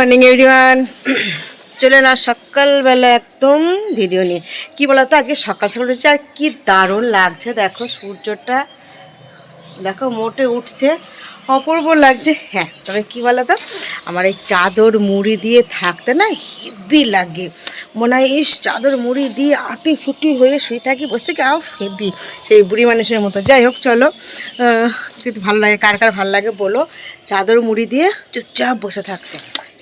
Morning everyone চলে না সকালবেলা একদম ভিডিও নিয়ে। কি বলতো আগে সকাল সকাল উঠেছে আর কি দারুণ লাগছে। দেখো, সূর্যটা দেখো, মোটে উঠছে, অপূর্ব লাগছে। হ্যাঁ তবে কি বলতো, আমার এই চাদর মুড়ি দিয়ে থাকতে না হেভি লাগে। মনে হয় এই চাদর মুড়ি দিয়ে আটি ফুটি হয়ে শুয়ে থাকি, বসে থেকে আও হেভি সেই বুড়ি মানুষের মতো। যাই হোক, চলো। কিন্তু ভালো লাগে, কার কার ভালো লাগে বলো। চাদর মুড়ি দিয়ে চুপচাপ বসে থাকতে।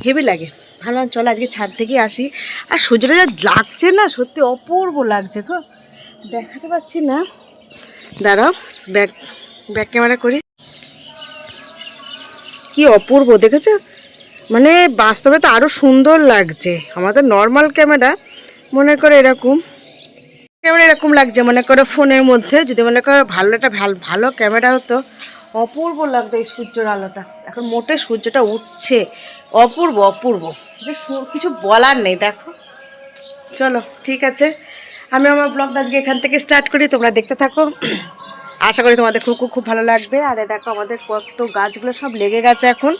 হেভি লাগে। ভালো চলো, আজকে ছাদ থেকে আসি। আর সূর্যটা যা লাগছে না, সত্যি অপূর্ব লাগছে গো। দেখাতে পাচ্ছি না। দাঁড়াও, ব্যাক ব্যাক ক্যামেরা করি। কি অপূর্ব, দেখেছ? মানে বাস্তবে তো আরও সুন্দর লাগছে। আমাদের নর্মাল ক্যামেরা মনে করে এরকম। ক্যামেরা এরকম লাগছে মনে করো ফোনের মধ্যে। যদি মনে করো ভালো একটা ভালো ক্যামেরা হতো, অপূর্ব লাগতো এই সূর্যের আলোটা। এখন মোটে সূর্যটা উঠছে। অপূর্ব অপূর্ব। কিছু বলার নেই, দেখো। চলো, ঠিক আছে। আমি আমার ব্লগটা আজকে এখান থেকে স্টার্ট করি। তোমরা দেখতে থাকো। আশা করি তোমাদের খুব খুব ভালো লাগবে। আর দেখো আমাদের কত গাছগুলো সব লেগে গেছে এখন।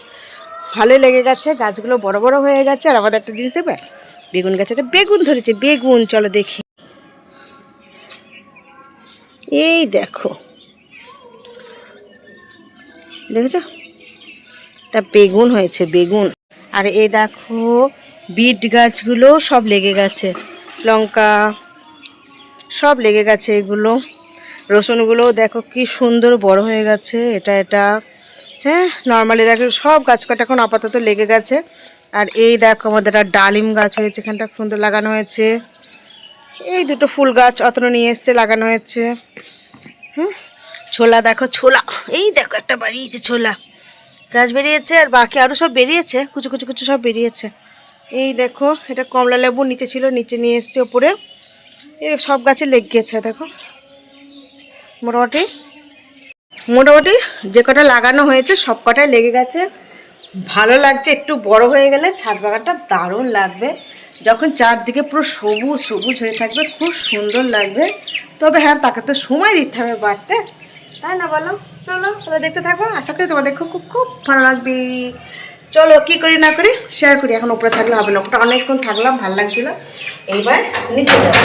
ভালোই লেগে গেছে, গাছগুলো বড় বড় হয়ে গেছে, আর আমাদের একটা জিনিস দেবে বেগুন গাছে একটা বেগুন ধরেছে, বেগুন, চলো দেখি। এই দেখো। দেখেছ? একটা বেগুন হয়েছে, বেগুন। আর এই দেখো, বিট গাছগুলো সব লেগে গেছে। লঙ্কা সব লেগে গেছে এগুলো। রসুনগুলো দেখো কি সুন্দর বড় হয়ে গেছে, এটা এটা। হ্যাঁ নর্মালি দেখো সব গাছ কাটা এখন আপাতত লেগে গেছে। আর এই দেখো আমাদের একটা ডালিম গাছ হয়েছে, এখানটা সুন্দর লাগানো হয়েছে। এই দুটো ফুল গাছ অতটা নিয়ে এসছে, লাগানো হয়েছে। হুম, ছোলা দেখো, ছোলা। এই দেখো একটা বাড়িয়েছে ছোলা। গাছ বেরিয়েছে আর বাকি আরও সব বেরিয়েছে, কুচু কুচু কুচু সব বেরিয়েছে। এই দেখো, এটা কমলা লেবু নিচে ছিল, নিচে নিয়ে এসছে ওপরে। এই সব গাছে লেগে গেছে, দেখো। মোটামুটি। মোটামুটি যে কটা লাগানো হয়েছে, সব কটাই লেগে গেছে। ভালো লাগছে, একটু বড় হয়ে গেলে ছাদ বাগানটা দারুণ লাগবে। যখন চারদিকে পুরো সবুজ সবুজ হয়ে থাকবে, খুব সুন্দর লাগবে। তবে হ্যাঁ তাকে তো সময় দিতে হবে বাড়তে। তাই না বলো? চলো চলো দেখতে থাকো। আশা করি তোমাদের খুব খুব খুব ভালো লাগবে। চলো, কি করি না করি শেয়ার করি। এখন উপরে থাকলে হবে না। উপরে অনেকক্ষণ থাকলাম, ভালো লাগছিল। এইবার নিচে যাব।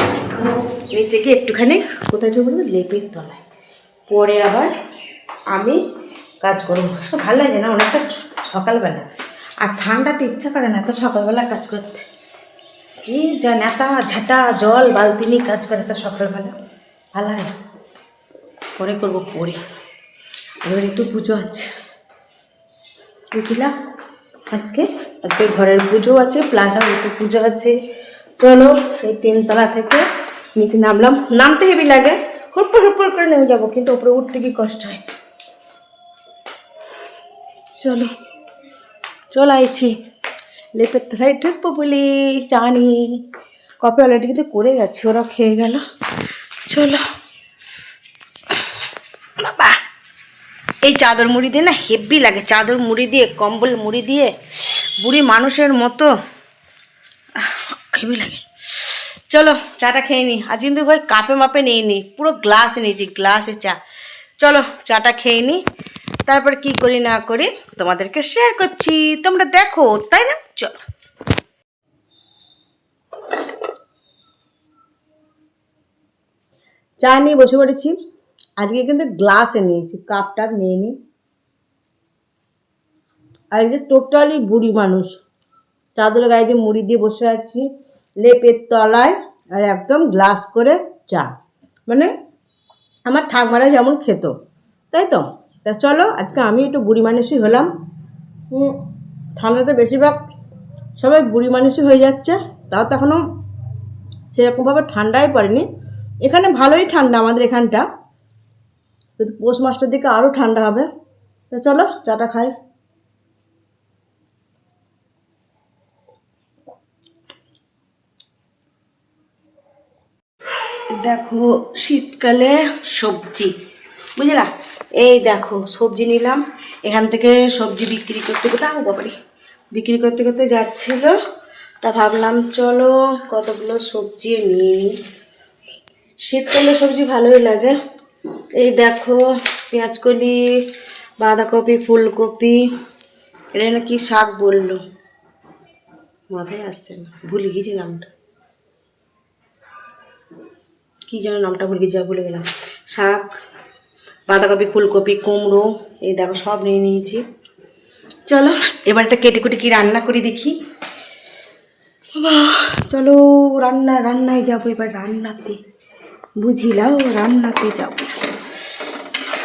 নিচে গিয়ে একটুখানি, কোথায় ঢুকবো লেপের তলায়। পরে আবার আমি কাজ করব। ভালো লাগে না, অনেকটা সকালবেলা। আর ঠান্ডাতে ইচ্ছা করে না, এত সকালবেলা কাজ করতে। কি যা নেতা ঝাঁটা, জল, বালতি নিয়ে কাজ করে তো সকালবেলা। ভালো না। পরে করব, পরে। এবার একটু পুজো আছে। বুঝলাম? আজকে আজকে ঘরের পুজো আছে প্লাস আর একটু পুজো আছে। চলো, এই তিনতলা থেকে নিচে নামলাম। নামতে হেবি লাগে। হুটপর হুটপর করে নেমে যাব, কিন্তু উপরে উঠতে কি কষ্ট হয়? চলো। চল আইছি। লেপের তলায় ঢুকবো বলি জানি। কপি অলরেডি কিন্তু করে গেছি, ওরা খেয়ে গেল। চলো। বাবা, এই চাদর মুড়ি দিয়ে না হেভি লাগে। চাদর মুড়ি দিয়ে, কম্বল মুড়ি দিয়ে, বুড়ি মানুষের মতো। হেভি লাগে। চলো, চাটা খেয়ে নি। আজ কিন্তু ভাই কাপে মাপে নিয়ে নি। পুরো গ্লাসে নিয়েছি, গ্লাসে চা। চলো, চাটা খেয়ে নি। তারপর কি করি না করি তোমাদেরকে শেয়ার করছি। তোমরা দেখো, তাই না? চলো। চা নিয়ে বসে পড়েছি। আজকে কিন্তু গ্লাসে নিয়েছি কাপটা নিয়ে নিই আর এই যে টোটালি বুড়ি মানুষ, চাদর গায়ে দিয়ে মুড়ি দিয়ে বসে আছি, লেপের তলায়, আর একদম গ্লাস করে চা। মানে আমার ঠাকমারা যেমন খেত, তাই তো? তা চলো, আজকে আমি একটু বুড়ি মানুষই হলাম। ঠান্ডাতে বেশিরভাগ সবাই বুড়ি মানুষই হয়ে যাচ্ছে, তাও তো এখনও সেরকমভাবে ঠান্ডাই পড়েনি। এখানে ভালোই ঠান্ডা আমাদের এখানটা। কিন্তু পৌষ মাসটার দিকে আরও ঠান্ডা হবে। তা চলো, চাটা খাই। দেখো, শীতকালে সবজি, বুঝলা? এই দেখো, সবজি নিলাম। এখান থেকে সবজি বিক্রি করতে করতে আও বাবারি। বিক্রি করতে করতে যাচ্ছিল। তা ভাবলাম, চলো কতগুলো সবজি নিয়ে নিই শীতকালে সবজি ভালোই লাগে। এই দেখো, পেঁয়াজকলি, বাঁধাকপি, ফুলকপি। এটা না কি শাক বলল। মাথায় আসছে না। ভুলে গেছি নামটা। কী যেন নামটা ভুলে গেছি ভুলে গেলাম। শাক বাঁধাকপি, ফুলকপি, কুমড়ো, এই দেখো সব নিয়ে নিয়েছি। চলো, এবার একটা কেটে কুটে কি রান্না করি দেখি। চলো রান্না, রান্নায় যাব এবার, রান্নাতে। বুঝিলাও রান্নাতে যাব।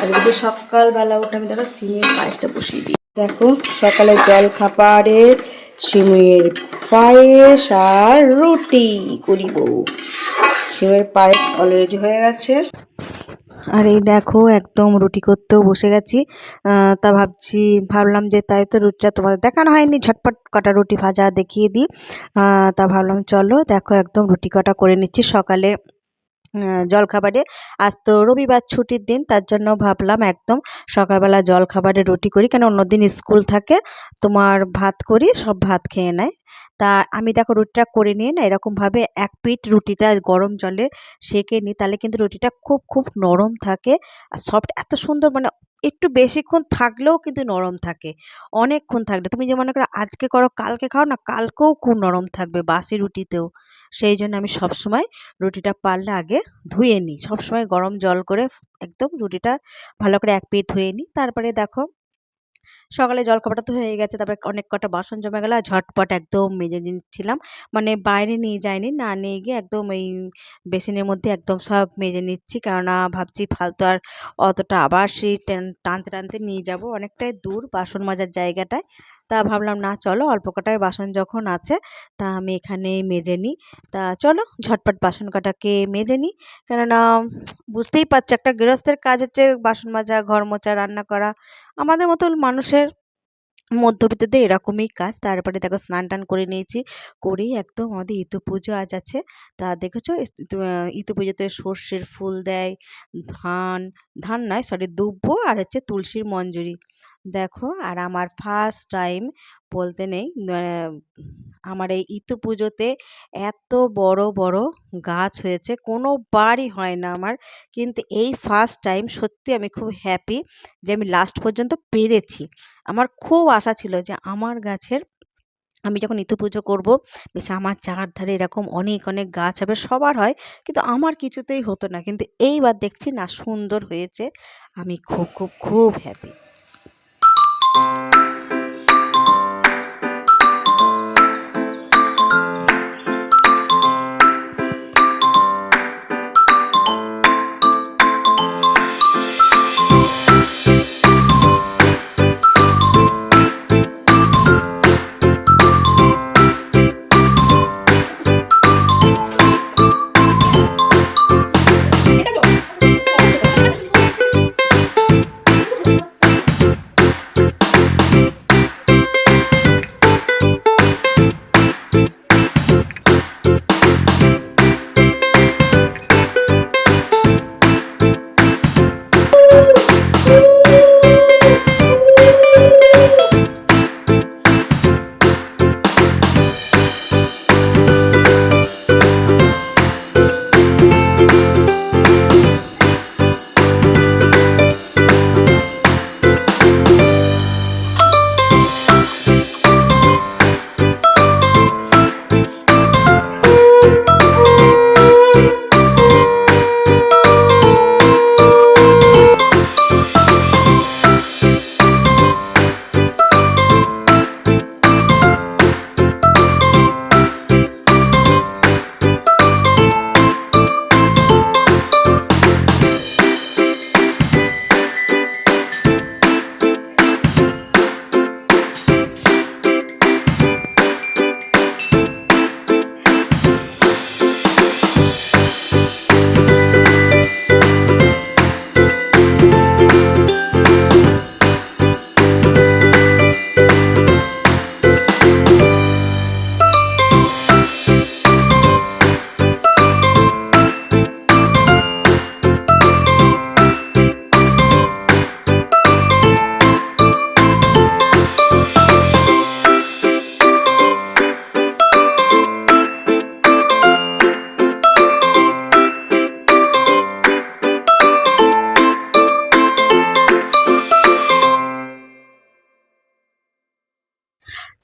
আর আজকে সকালবেলা ওটা আমি দেখো সিমের পায়েসটা বসিয়ে দিই। দেখো, সকালে জল খাবারের সিমের পায়েস আর রুটি করিব সিমের পায়েস অলরেডি হয়ে গেছে। আর এই দেখো একদম রুটি করতেও বসে গেছি। তা ভাবছি, ভাবলাম যে তাই তো রুটিটা তোমাদের দেখানো হয়নি। ঝটপট কটা রুটি ভাজা দেখিয়ে দিই। তা ভাবলাম চলো, দেখো একদম রুটি কটা করে নিচ্ছি সকালে। জলখাবারে। আজ তো রবিবার ছুটির দিন, তার জন্য ভাবলাম একদম সকালবেলা জলখাবারে রুটি করি। কেন অন্যদিন স্কুল থাকে, তোমার ভাত করি, সব ভাত খেয়ে নেয়। তা আমি দেখো রুটিটা করে নিয়ে না এরকমভাবে এক পিঠ রুটিটা গরম জলে সেঁকে নিই, তাহলে কিন্তু রুটিটা খুব খুব নরম থাকে। আর সফট এত সুন্দর মানে একটু বেশিক্ষণ থাকলেও কিন্তু নরম থাকে, অনেকক্ষণ থাকলে। তুমি যে মনে করো আজকে করো, কালকে খাও না, কালকেও খুব নরম থাকবে বাসি রুটিতেও। সেই জন্য আমি সবসময় রুটিটা পারলে আগে ধুয়ে নিই, সবসময় গরম জল করে একদম রুটিটা ভালো করে এক পিঠ ধুয়ে নিই। তারপরে দেখো সকালে জলখাবারটা তো হয়ে গেছে, তারপরে অনেক কটা বাসন জমে গেল ঝটপট একদম মেজে নিচ্ছিলাম। মানে বাইরে নিয়ে যাইনি, না নিয়ে গিয়ে একদম এই বেসিনের মধ্যে একদম সব মেজে নিচ্ছি। কেননা ভাবছি ফালতু আর অতটা আবার সেই টেন- টানতে টানতে নিয়ে যাব। অনেকটাই দূর বাসন মাজার জায়গাটায়। তা ভাবলাম, না, চলো অল্প কটায় বাসন যখন আছে, তা আমি এখানে মেজে নিই। তা চলো ঝটপট বাসন কটাকে মেজে নিই। কেননা বুঝতেই পারছ একটা গৃহস্থের কাজ হচ্ছে বাসন মাজা, ঘর মোচা রান্না করা। আমাদের মতন মানুষের মধ্যবিত্তদের এরকমই কাজ। তারপরে দেখো স্নান টান করে নিয়েছি, করেই একদম আমাদের ইতু পুজো আজ আছে। তা দেখেছ? ইতু- পুজোতে সর্ষের ফুল দেয়, ধান ধান নয় সরি দুব্ব আর হচ্ছে তুলসীর মঞ্জুরি। দেখো, আর আমার ফার্স্ট টাইম বলতে নেই আমার এই ইতু পুজোতে এত বড় বড় গাছ হয়েছে কোনো বারই হয় না আমার। কিন্তু এই ফার্স্ট টাইম সত্যি আমি খুব হ্যাপি যে আমি লাস্ট পর্যন্ত পেরেছি। আমার খুব আশা ছিল যে আমার গাছের আমি যখন ইতু পুজো করব, বেশ আমার চারধারে এরকম অনেক অনেক গাছ হবে, সবার হয়, কিন্তু আমার কিছুতেই হতো না। কিন্তু এইবার দেখছি না, সুন্দর হয়েছে। আমি খুব খুব খুব হ্যাপি Thank you.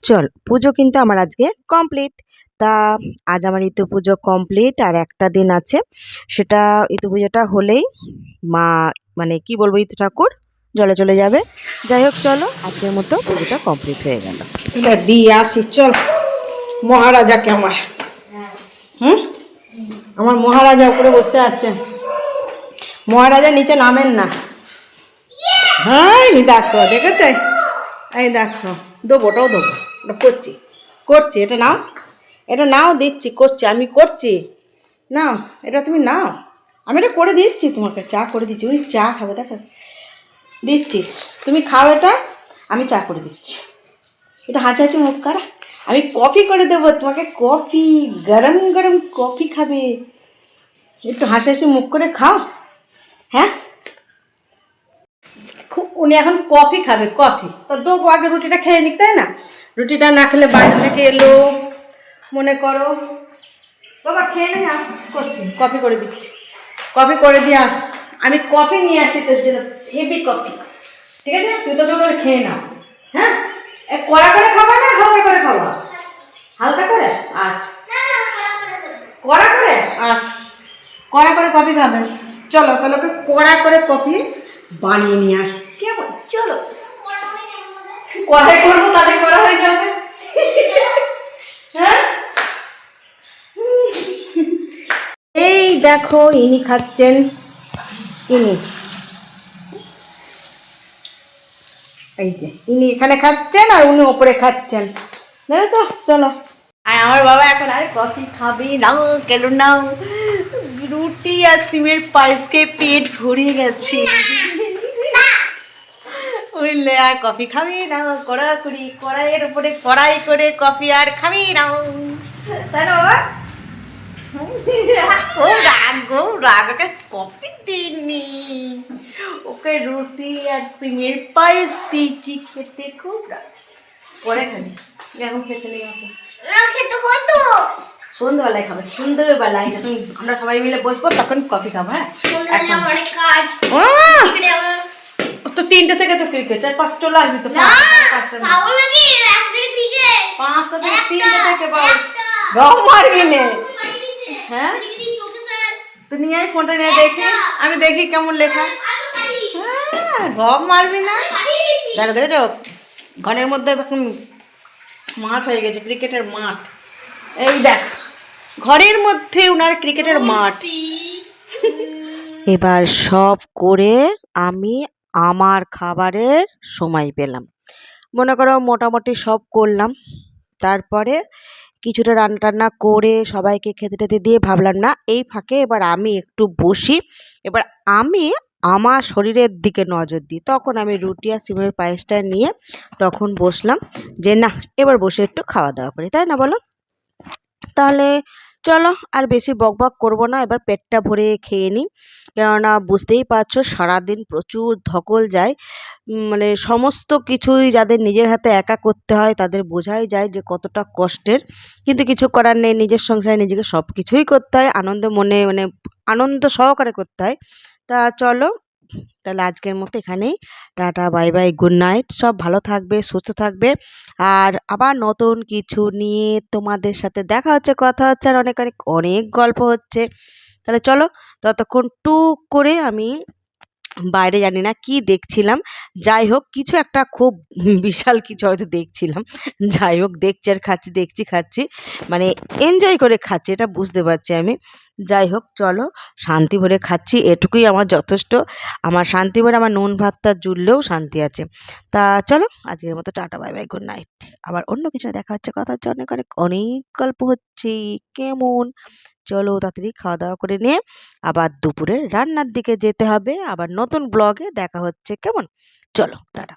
চল পুজো কিন্তু আমার আজকে কমপ্লিট তা আজ আমার ইতু পুজো কমপ্লিট আর একটা দিন আছে। সেটা ইতু পুজোটা হলেই মা মানে কি বলব ইতু ঠাকুর? জলে চলে যাবে। যাই হোক চলো আজকের মতো পুজোটা কমপ্লিট হয়ে গেল। দিয়ে আসি চল। মহারাজাকে আমার? হুম? আমার মহারাজা উপরে বসে আছে। মহারাজা নিচে নামেন না। হ্যাঁ দেখো দেখেছ? এই দেখো দেবো ওটাও দেবো। ওটা করছি। করছি, এটা নাও। এটা নাও, দিচ্ছি, করছি। আমি করছি। নাও, এটা তুমি নাও। আমি এটা করে দিচ্ছি তোমাকে চা করে দিচ্ছি। উনি চা খাবে, দেখো। দিচ্ছি। তুমি খাও এটা, আমি চা করে দিচ্ছি। এটা হাঁচি হাঁচি মুখ, করা? আমি কফি করে দেবো, তোমাকে কফি, গরম গরম কফি খাবে। একটু হাসি হাসি মুখ করে খাও। হ্যাঁ? এখন কফি খাবে, কফি। তা দেবো আগে রুটিটা খেয়ে নিক, তাই না? রুটিটা না খেলে বাইরে থেকে এলো, মনে করো। বাবা, খেয়ে নে, আস, করছি, কফি করে দিচ্ছি। কফি করে দিয়ে আস। আমি কফি নিয়ে আসছি তোর জন্য, হেভি কফি। ঠিক আছে? তুই তো করে খেয়ে নাও। হ্যাঁ? কড়া করে খাবা না হালকা করে খাবা? হালকা করে? আচ্ছা। কড়া করে? আচ্ছা। কড়া করে কফি খাবেন চলো, তাহলে ওকে কড়া করে কফি বানিয়ে নিয়ে আসি। চলো কড়াই করব তাদের করা হয়ে যাবে। হ্যাঁ? এই দেখো ইনি খাচ্ছেন। ইনি। এই যে ইনি এখানে খাচ্ছেন আর উনি ওপরে খাচ্ছেন। দেখেছ চলো। আর আমার বাবা এখন আর কফি খাবে নাও কেন নাও রুটি আর সিমের পায়েসকে পেট ভরে গেছে। বুঝলে আর কফি খাবি না? কড়া করি কড়াইয়ের উপরে কড়াই করে কফি আর খাবি না। তাই না বাবা? ও রাগ গো রাগ ওকে কফি দিইনি ওকে রুটি আর সিমের পায়েস দিয়েছি খেতে খুব রাগ। পরে খাবি। এখন খেতে নেই ওকে সন্ধ্যেবেলায় খাবে সন্ধ্যেবেলায়। যখন আমরা সবাই মিলে বসবো তখন কফি খাব হ্যাঁ? অনেক কাজ। তো তিনটে থেকে তো ক্রিকেট চার পাঁচ চলে আসবি তো পাঁচটা থেকে। পাঁচটা তিনটে থেকে পাঁচ। রং মারবি নে। হ্যাঁ? তুই নিয়ে আয় ফোনটা নিয়ে দেখি। আমি দেখি কেমন লেখা। হ্যাঁ রং মারবি না। দেখো দেখেছ? ঘরের মধ্যে এখন মাঠ হয়ে গেছে ক্রিকেটের মাঠ। এই দেখ ঘরের মধ্যে উনার ক্রিকেটের মাঠ। এবার সব করে আমি আমার খাবারের সময় পেলাম। মনে করো মোটামুটি সব করলাম। তারপরে কিছুটা রান্না টান্না করে সবাইকে খেতে টেতে দিয়ে ভাবলাম, না, এই ফাঁকে এবার আমি একটু বসি। এবার আমি আমার শরীরের দিকে নজর দিই। তখন আমি রুটি আর সিমের পায়েসটা নিয়ে তখন বসলাম যে, না, এবার বসে একটু খাওয়া দাওয়া করি। তাই না বলো? তাহলে চলো আর বেশি বকবক করব না, এবার পেটটা ভরে খেয়ে নিই। কেননা বুঝতেই পারছ সারাদিন প্রচুর ধকল যায়। মানে সমস্ত কিছুই যাদের নিজের হাতে একা করতে হয় তাদের বোঝাই যায় যে কতটা কষ্টের। কিন্তু কিছু করার নেই, নিজের সংসারে নিজেকে সব কিছুই করতে হয়, আনন্দ মনে মানে আনন্দ সহকারে করতে হয়। তা চলো তাহলে আজকের মতো এখানেই। Tata, bye bye good night সব ভালো থাকবে, সুস্থ থাকবে। আর আবার নতুন কিছু নিয়ে তোমাদের সাথে দেখা হচ্ছে, কথা হচ্ছে, আর অনেক অনেক অনেক গল্প হচ্ছে। তাহলে চলো, ততক্ষণ টুক করে আমি বাইরে জানি না কি দেখছিলাম। যাই হোক, কিছু একটা খুব বিশাল কিছু হয়তো দেখছিলাম। যাই হোক, দেখছি আর খাচ্ছি, দেখছি, খাচ্ছি। মানে এনজয় করে খাচ্ছি, এটা বুঝতে পারছি আমি। যাই হোক, চলো, শান্তি ভরে খাচ্ছি, এটুকুই আমার যথেষ্ট। আমার শান্তি ভরে আমার নুন ভাতটা জুড়লেও শান্তি আছে। তা চলো, আজকের মতো tata bye bye good night আবার অন্য কিছু দেখা হচ্ছে, কথা হচ্ছে অনেক অনেক অনেক গল্প হচ্ছে। কেমন? চলো তাড়াতাড়ি খাওয়া দাওয়া করে নিয়ে আবার দুপুরে রান্নার দিকে যেতে হবে। আবার নতুন ব্লগে দেখা হচ্ছে। কেমন? চলো, টাটা।